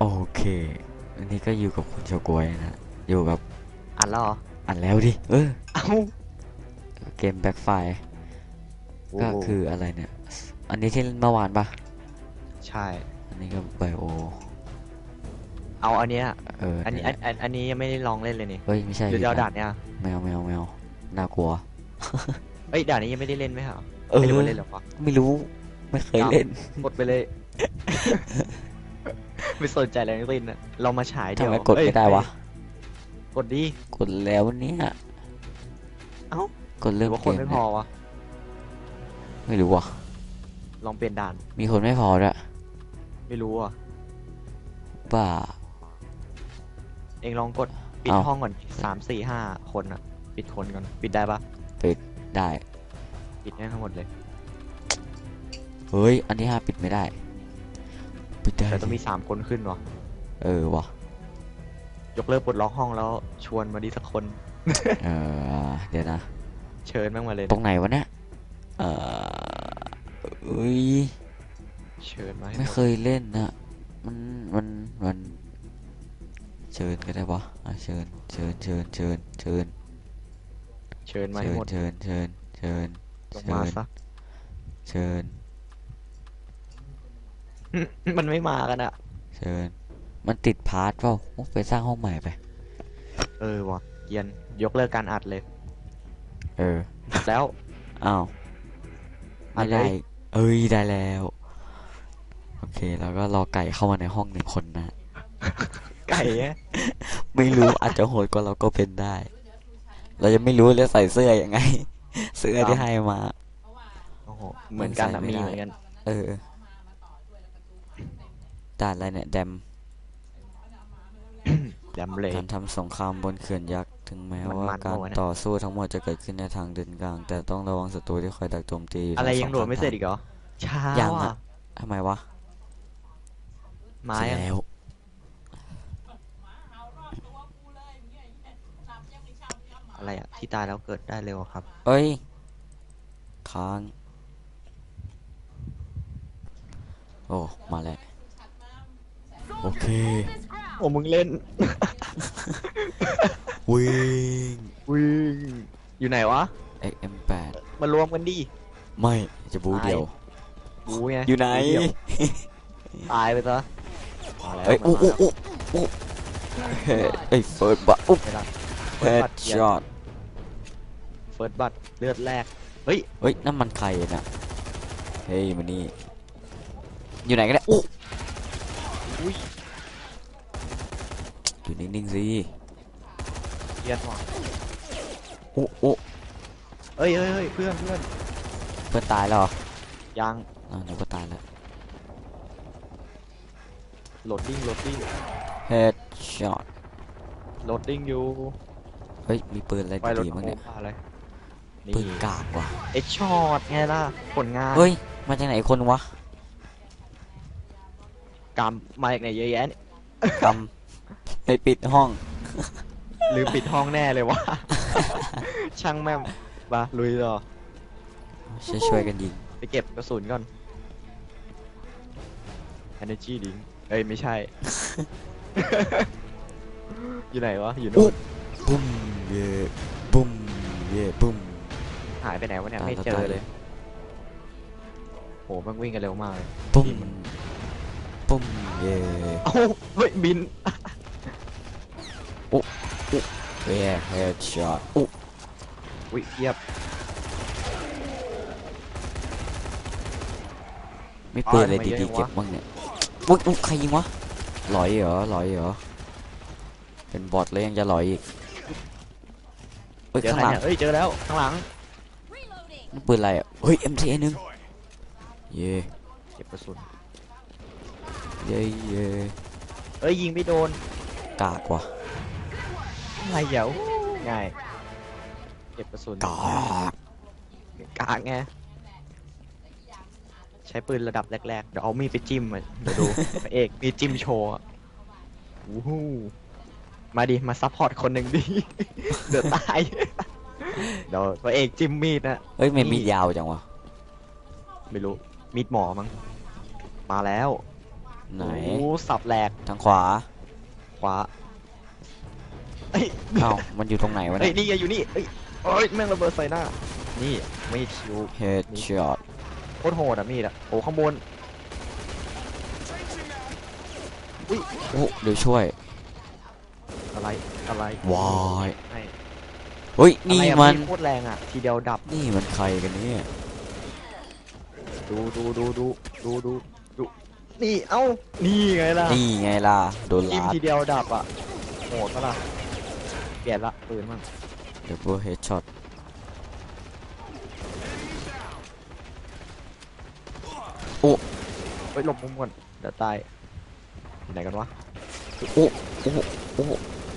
โอเค อันนี้ก็อยู่กับคุณโชกวยนะ อยู่กับอันแล้วเหรออันแล้วดิ เออ เอ้าเกมแบ็คไฟก็คืออะไรเนี่ย อันนี้ที่เล่นเมื่อวานปะใช่ อันนี้ก็ไบโอ เอาอันเนี้ยเอออันนี้เยอันอันอันนี้ยังไม่ได้ลองเล่นเลยนี่เฮ้ยไม่ใช่เดี๋ยวจะเอาผิด่านเนี้ยแมวแมวแมวน่ากลัว เอ้ยด่านนี้ยังไม่ได้เล่นไหมเหรอเออ ไม่รู้ว่าเล่นหรอวะไม่รู้ ไม่เคยเล่นกดไปเลย ไม่สนใจอะไรทั้งสิ้นนะเรามาฉายทำเดี๋ยวไมกดเอ้ยไม่ได้วะ กดดีกดแล้วเนี่ยเอ้ากดหรืเริ่อมว่าเกคนมไม่พเนี่อยวะไม่รู้ว่ะ ลองเปลี่ยนด่านมีคนไม่พอด้วยไม่รู้อะบ้า เองลองกดปิดเอ้า ห้องก่อนสามสี่ห้าคนอะ ปิดคนก่อนปิดได้ปะได้ ปิดให้ทั้งหมดเลย เฮ้ย อันที่ห้าปิดไม่ได้ ปิดได้แต่ต้องดิมีสามคนขึ้นวะเออวะยกเลิกปลดล็อกห้องแล้วชวนมาดีสักคน เออเดี๋ยวนะ เชิญบ้างมาเลยตรงไหนวะเนี่ยเออเอ้ยเชิญมาให้หไม่มดเคยเล่นนะมันมันมัน เชิญก็ได้ปะอะเชิญเชิญเชิญเชิญเชิญเชิญมาให้เชิญหมดเชิญเชิญเชิญลงเชิมาญซะเชิญ มันไม่มากันอะ เชิญ มันติดพาร์ทเปล่าโอ้ไปสร้างห้องใหม่ไป เออวะเย็นยกเลิกการอัดเลย เออ แล้ว อ้าวอัไม่ดเลได้ยเอ้ยได้แล้ว โอเค แล้วก็รอไก่เข้ามาในห้องหนึ่งคนนะ ไก่อะไม่รู้อาจจะโหดกว่าเราก็เป็นได้ เรายังไม่รู้เลยใส่เสื้อยังไง เสื้อที่ให้มา โอ้โห เหมือนกันอะมันมีใส่ไม่ได้เหมือนกัน เออ ด่านอะไรเนี่ยแดมดำเลยการทำสงครามบนเขื่อนยักษ์ถึงแม้มันว่ามันการปะวะเนี่ยต่อสู้ทั้งหมดจะเกิดขึ้นในทางเดินกลาง แต่ต้องระวังศัตรูที่คอยดักโจมตีอะไรทั้ยังโหลดไม่เสร็จอีกเหรอช้ายังว่ะอะทำไมวะไม้เสร็จอะแล้วอะไรอะที่ตายแล้วเกิดได้เร็วอะครับ เอ้ย ค้าง โอ้ มาแล้วโอ เค โอ้มึงเล่น วิ่ง วิ่ง อยู่ไหนวะ XM8 มารวมกันดิ ไม่จะบูเดียวบูไงอยู่ไหนบูเดี่ยวตายไปซะมาแล้วเอ้ยมาอู้แล้วอู้อู้อู้เฮ้ยเอ้ยเฟิร์สบัตอุ๊บไม่ได้เฮดช็อตเฟิร์สบัตเลือดแรก เฮ้ย เฮ้ยนั่นมันใครน่ะเฮ้ยมานี่ อยู่ไหนกันเนี่ยอู้อุ้ย อยู่นิ่งๆสิเยียดว่ะอู้อู้เอ้ยเอ้ยเอ้ยเพื่อนเพื่อนเพื่อนตายแล้วเหรอยังอ้าวนึกว่าตายแล้วโหลดดิ้งโหลดดิ้งเฮดช็อตโหลดดิ้งอยู่เฮ้ยมีปืนอะไรไปรถดีๆบ้างเนี่ยโค้งอะไรนี่ปืนกากว่ะเอ็กช็อตไงล่ะผลงานเฮ้ยมาจากไหนคนวะกรรมมาจากไหนเยอะแยะเนี่ยกำ ไปปิดห้อง หรือปิดห้องแน่เลยวะ ช่างแม่มมาลุยต่อช่วยช่วยๆกันยิง ไปเก็บกระสุนก่อน energy drink เอ้ยไม่ใช่ อยู่ไหนวะ อยู่อุ๊นู่นบุ้มเย่บุ้มเย่บุ้มหายไปไหนวะเนี่ยตายไม่แล้วเจอตายเลย โหมันวิ่งกันเร็วมากเลยบุ้มนี่มันบุ้มเย่เอ้าเฮ้ยบิน เย่เฮดช็อตอุ๊อุ้ยเทียบไม่ปืนอะไรอ๋อมาเยอะดีจัๆงวะเก็บบ้างเนี่ยอุ๊ยอุ๊ยใครยิงวะหลอยเหรอหลอยเหรอ เป็นบอทแล้วยังจะหลอยอีกเฮ้ยเจอข้างใครหลังเนี่ยเอ้ยเจอแล้วข้างหลังนี่ปืนอะไรอะ เฮ้ย MTA หนึ่งเย่เก็บกระสุน เย่เย่เอ้ยยิงไม่โดน กากว่ะ อะไรเหยาง่ายเก็บกระสุนกากกากไงใช้ปืนระดับแรกๆ เดี๋ยวเอามีดไปจิ้มอะเดี๋ยวดูพระเอกมีจิ้มโชว์อะวู้ฮู้มาดิ มาซัพพอร์ตคนหนึ่งดิ เดี๋ยวตาย เดี๋ยวพระเอกจิ้มมีดนะเฮ้ยมันนี่มีดยาวจังวะ ไม่รู้ มีดหมอมั้ง มาแล้วไหน โอ้สับแหลกทางขวา ขวา เอ้ยเอ้ามันอยู่ตรงไหนวะเอ้ยเนี่ยนี่ไงอยู่นี่เอ้ยโอ้ยแม่งระเบิดใส่หน้า นี่ไม่คิวเฮดช็อตโคตรโหดอะมีดอะโอ้ข้างบนโอ้เดี๋ยวช่วยอะไรอะไรวายไอ้เฮ้ยนี่อะไรอะมันดโคตรแรงอะทีเดียวดับนี่มันใครกันเนี่ยดูดูดูดูดูดูดูนี่เอ้านี่ไงล่ะนี่ไงล่ะโดนจิ้มลาดทีเดียวดับอะโหดปะล่ะเป ลี่ยนละปืนมั่งเดี๋ยวพวกเฮดช็อตเฮ้ยหลบมุมก่อนเดี๋ยวตายอยู่ไหนกันวะโอ้โอ้โอ้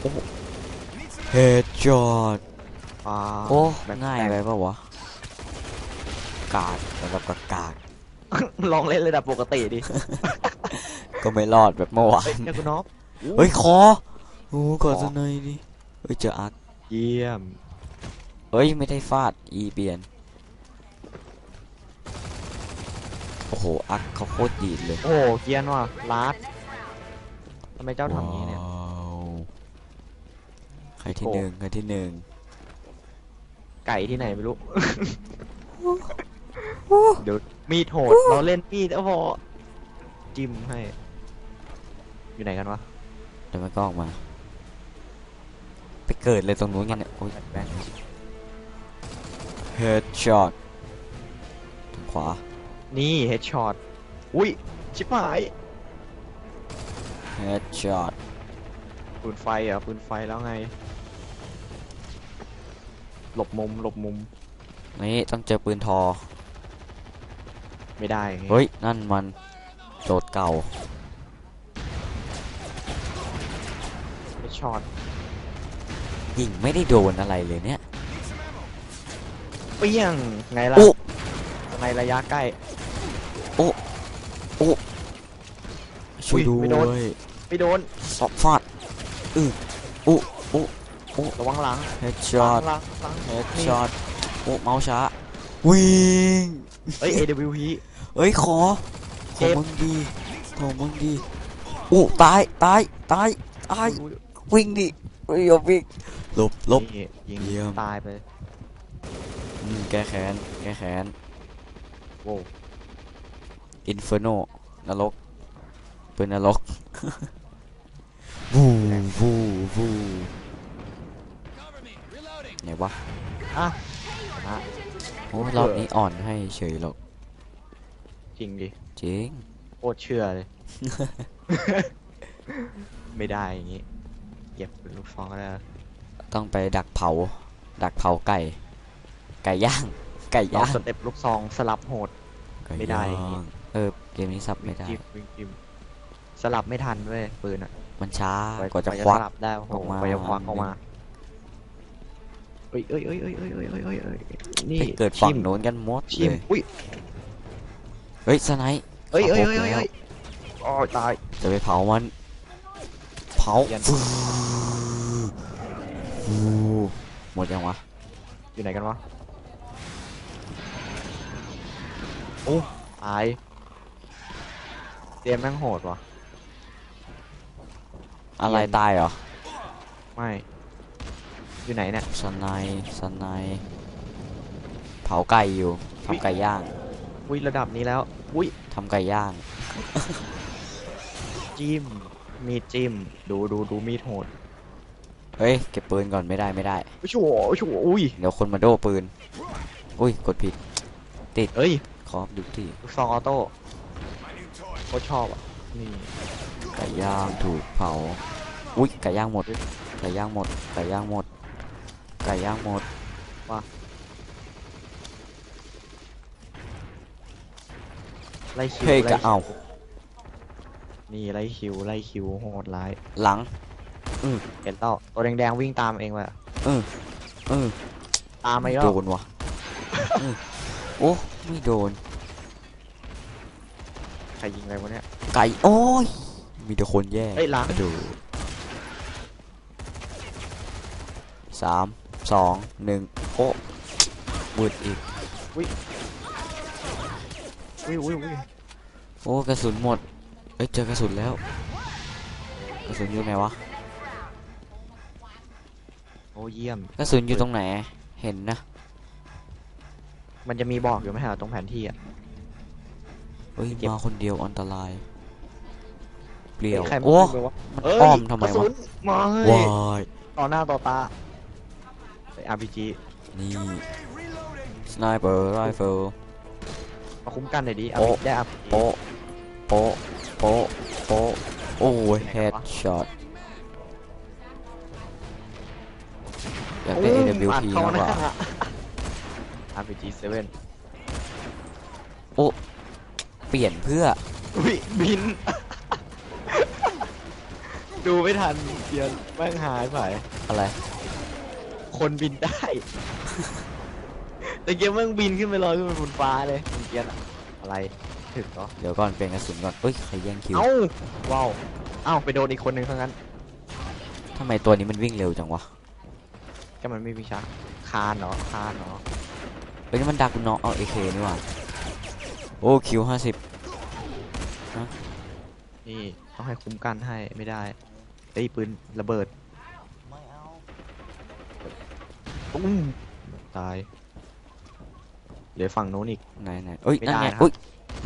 โอ้เฮดช็อตอ่าโอ้แบบง่ายไปปะวะกากสำหรับกากากลองเล่นระดับปกติดิก็ไม่รอดแบบเมื่อวาเฮ้ยนเจ้าคุณน็อปเฮ้ยคอโอ้กอดสนายดิ เฮ้ยเจออักเยี่ยม เฮ้ยไม่ได้ฟาดอีเปลี่ยน โอ้โหอักเขาโคตรดีดเลย โอ้โหเกรียนว่ะลาดทำไมเจ้าทำอย่างนี้เนี่ย ว้าวใครที่โอ้หนึ่งใครที่หนึ่งไก่ที่ไหนไม่รู้ เดี๋ยวมีดโหดเราเล่นมีดแล้วพอจิ้มให้ อยู่ไหนกันวะ เดี๋ยวมันก็ออกมา ไปเกิดเลยตรงนู้นกันเนี่ยโอ้ยแบงค์เฮดช็อตทางขวา นี่เฮดช็อตอุ้ย ชิบหายเฮดช็อตปืนไฟเหรอะปืนไฟแล้วไง หลบมุมหลบมุม นี่ต้องเจอปืนทอ ไม่ได้ไงเฮ้ย นั่นมันโจทย์เก่าเฮดช็อต ยิงไม่ได้โดนอะไรเลยเนี่ยเปี้ยงไงล่ะอุ๊ในระยะใกล้ช่วยอุ๊ด้ยไม่โดนวยไม่โดนสอบฟาดอืออุอุระวังหลังเฮดช็อตหลังหลังเฮดช็อตโอ้เมาส์ช้าวิ่งเฮ้ย AWP เอ้ยขอขเจ็อบมึงดีขอมึงดีอู้ตายตายตายตายวิ่งดิวิ่งอย่าวิ่ง หลบหลบ นี่ยิงเยี่ยม ตายไปอืมแก้แค้น แก้แค้น โว้อินเฟอร์โน นรกปืนนรก วูวูวูไหนวะ อะนะโอ้รอบนี้อ่อนให้เฉยหรอกจริงดิจริงโคตรเชื่อเลย ไม่ได้อย่างงี้ เก็บเป็นลูกฟองก็ได้นะ ต้องไปดักเผา ดักเผาไก่ ไก่ย่าง ไก่ลองย่างสเต็ปลูกซองสลับโหดไก่ไม่ได้ย่างเออ เกมนี้ซับวิ่ไม่งได้จิ้มวิ่งจิ้มสลับไม่ทันเว้ยปืนอะ มันช้าว่กว่าจะควักสลับได้โอ้โหออกมากว่าจะควักออกมาเอ้ยเอ้ยเอ้ยเอ้ยเอ้ยเอ้ยเอ้ยเอ้ยเอ้ยนี่ไปเกิดฝั่งชิมโน้นกันหมดชิเลมยอุ้ยเฮ้ยสไนป์เอ้ยเอ้ยขับเอ้ยรถเอ้ยแล้วเอ้ยโอ้ยตาย จะไปเผามัน เผาเย็นฟูฟู หมดยังวะ อยู่ไหนกันวะ โอ้ตายเตรียมแม่งโหดว่ะอะไรเย็นตายเหรอไม่ อยู่ไหนเนี่ย สไนป์สไนป์เผาไก่อยู่ทำไก่ย่างอุ้ยระดับนี้แล้ว อุ้ยทำไก่ย่างจิ้มมีดจิ้ม ดูดูดูมีดโหด เฮ้ยเก็บปืนก่อนไม่ได้ไม่ได้อุ้ยชัวอุ้ยชัวอุ้ยเดี๋ยวคนมาโดปืน อุ้ยกดผิดเอ้ยคอฟดูที่ลูกซองออโต้โคตรชอบอะนี่ไก่ย่างถูกเผา อุ้ยไก่ย่างหมดไก่ย่างหมดไก่ย่างหมดไก่ย่างหมดไล่คิวเฮ้ยไล่กะคิวเอานี่ไล่คิวไล่คิวโหดร้ายหลัง เห็นเต้าตัวแดงๆวิ่งตามเองไปอะเออตามมาอีกแล้โดวนวะเออโอ้ไม่โดน ใครยิงอะไรวะเนี่ย ไก่โอ้ยมีแต่คนแย่เอ้ยหลังดูสามสองหนึ่งโอ้มืดอีก อุ้ยอุ้ยอุ้ยโอ้กระสุนหมดอ้ยเจอกระสุนแล้ว กระสุนอยู่ไหนวะโอ้เยี่ยม กระสุนอยู่ตรงไหน เห็นนะมันจะมีบอกอยู่ไหมฮะตรงแผนที่อะ เฮ้ยเก็บ มาคนเดียวอันตราย เปลี่ยวใครมันโอ้ขึ้นไปวะมันเอ้ยอ้อมทำไมกระสุวะนมาเฮ้วายยต่อหน้าต่อตาไอ RPG นี่สไนเปอร์ไรเฟิล มาคุ้มกันหน่อยดิโอ้ ได้ RPG โป๊ะโป๊ะโป๊ะโป๊ะโอ้ยเฮดช็อต อยากได้โอ้ AWP เข้มากกว่าหน้ RPG 7เปลี่ยนเพื่อ วิบิน ดูไม่ทันเดียนแม่งหายไปอะไร คนบินได้ แต่เกียร์แม่งบินขึ้นไปลอยขึ้นไปบนฟ้าเลยเมื่อกี้อะอะไรถึงเหรอเดี๋ยวก่อนเปลี่ยนกระสุนก่อนเอ้ย ใครแย่งคิวเอ้าว้าวเอ้าไปโดนอีกคนหนึ่งทั้งนั้น ทำไมตัวนี้มันวิ่งเร็วจังวะ ก็มันไม่มีชักคานเหรอคานเหรอเฮ้ยนี่มันดักน้องเอาเอเคนี่หว่าโอ้คิวห้าสิบนี่ต้องให้คุ้มกันให้ไม่ได้ไอ้ยปืนระเบิดตุ้มตายเหลือฝั่งโน้นอีกไหนไหนเอ้ยไม่นั่นได้ไงนะครับอุ้ย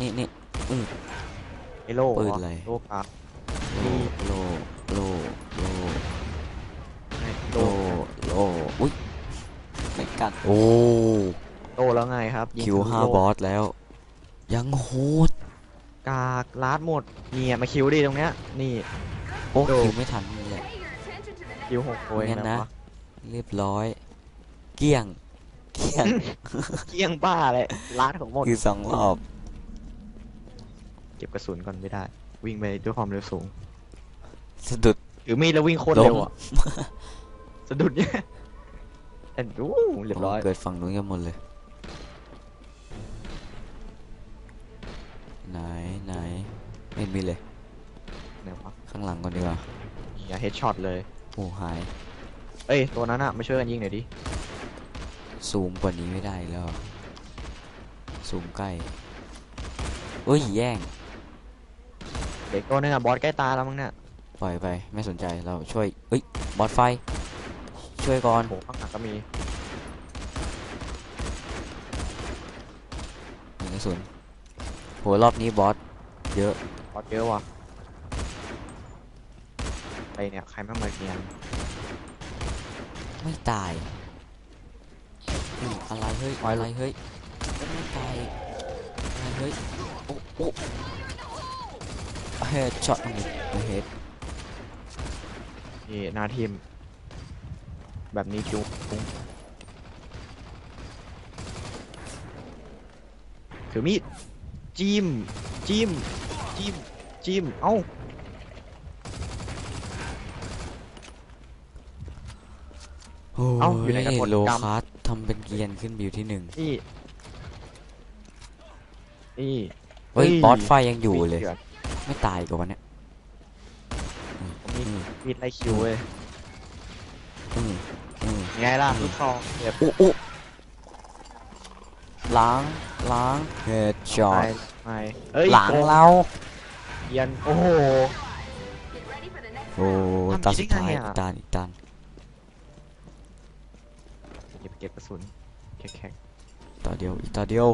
นี่นี่ไอ้โล่ปืนเหอะไรโล่กราฟ โลโลโลโล ไอ้ โล โล่ โลอุ้ยไม่ กัดโอ้โล่แล้วไงครับยิงคิวทะลุห้าโล่บอสแล้ว ยังโหดกากลาดหมดเนี่ยมาคิวดิตรงเนี้ยนี่ โอ้โดคิวไม่ทันนี่แหละคิวหกโอยงั้นนะนะวะเรียบร้อย เกลี้ยง เกลี้ยง เกี้ยงบ้าเลยลาดของหมด คือสองรอบ เก็บกระสุนก่อนไม่ได้ วิ่งไปด้วยความเร็วสูงสะดุด ถือมีดแล้ววิ่งโคตรล้มเร็วอะสะดุดเนี่ย แต่ดูเรียบร้อยเกิดฝั่งนู้นกันหมดเลย ไหนไหนไม่มีเลย ไหนวะข้างหลังก่อนดีกว่าอย่าเฮดช็อตเลยโอ้หาย เอ้ย ตัวนั้นอะมาช่วยกันยิงหน่อยดิซูมกว่านี้ไม่ได้แล้วซูมใกล้เอ้ยแย่ง เด็กตัวนึงอะบอสใกล้ตายแล้วมั้งเนี่ยปล่อยไปไม่สนใจเราช่วยเอ้ยบอสไฟ ช่วยก่อนโหข้างหลัง ก็มีหนึ่งกระสุนโหรอบนี้บอสเยอะบอสเยอะว่ะไปเนี่ยใครแม่งมาเกียนไม่ตายอืมอะไรเฮ้ยอะไรเฮ้ยไม่ตายอะไรเฮ้ยโอ้โอ้เฮดช็อตเฮดนี่หน้าทีม แบบนี้จุ๊บปุ้งถือมีดจิ้มจิ้มจิ้มจิ้มเอ้าโอ้เอ้าอยู่ไหนกันหมดโลกำคัสทำเป็นเกรียนขึ้นไปอยู่ที่หนึ่งนี่นี่เฮ้ยเฮ้ยบอสไฟยังอยู่เลยถื่นไม่ตายกับวันเนี้ยผมมีอืมมีดไล่คิวเว้ยอืมอืม ไงล่ะลูกซองเก็บอู้อู้ล้างล้างเฮดช็อไปตไปเอ้ยหลังโกเราเยียนโอ้โหโอ้ทำตาได้สุดท้ายไงอีอะกตานอีกตานเก็บเก็บกระสุนแข็งแข็งตาเดียวอีกตาเดียว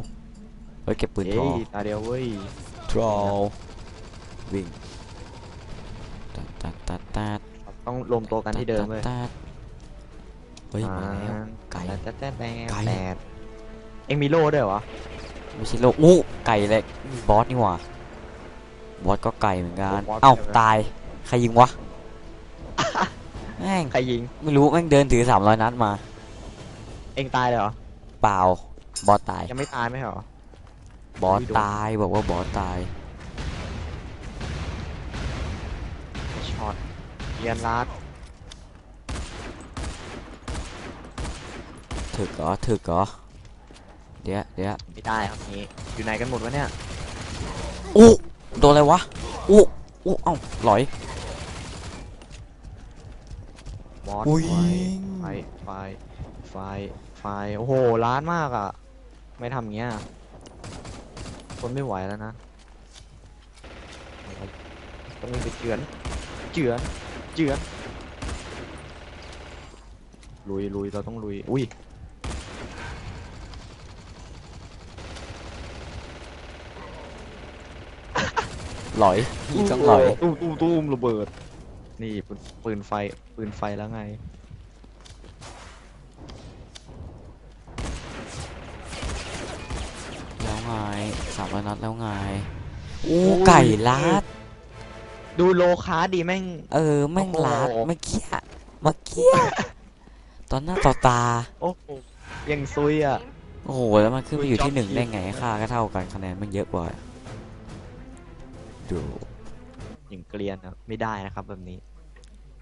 เฮ้ยเก็บปืนทเอ้อยตาเดียวเว้ยทรอวิ่งตัดตัดตัดตัดต้องรวมตัวกันที่เดิมเว้ยตัด เฮ้ยมาแล้วไก่แต่แต่แต่ไก่แต่เอ็งมีโล่ด้วยเหรอไม่ใช่โลกอู้ไก่เลยบอสนี่หว่าบอสก็ไก่เหมือนกันโอ้บอสเอ้าใช่ไหมตายใครยิงวะแม่งใครยิงไม่รู้แม่งเดินถือสามร้อยนัดมา เอ็งตายเลยเหรอเปล่าบอสตายยังไม่ตายไหมเหรอบอสอุ้ยโดนตายบอกว่าบอสตายช็อตเยียนลัด ถึกเหรอถึกเหรอเดี๋ยวเดี๋ยวไม่ได้ครับนี้ อยู่ไหนกันหมดวะเนี่ยอู้โดนอะไรวะอู้อู้เอ้าหลอยบอสอุ้ยไฟไฟไฟไฟโอ้โหล้านมากอะ ไม่ทำเงี้ยทนไม่ไหวแล้วนะต้องวิ่งไปเจือนเจือนเจือนลุยลุยเราต้องลุยอุ้ย หลอยพี่ต้องหลอยตู้มตู้มตู้มระเบิด นี่ปืนปืนไฟปืนไฟแล้วไง แล้วไงสามร้อยนัดแล้วไงอู้ไก่ลัดดูโลคาดีแม่ง เออแม่งลัดโอ้โหเมื่อกี้อะเมื่อกี้อะตอนหน้าต่อตา โอ้โหยังซุยอะ โอ้โห แล้วมันขึ้นไปอยู่ที่หนึ่งจอมได้ไงทีมค่าก็เท่ากันคะแนนมันเยอะกว่า ดูอย่างเกลียนนะไม่ได้นะครับแบบนี้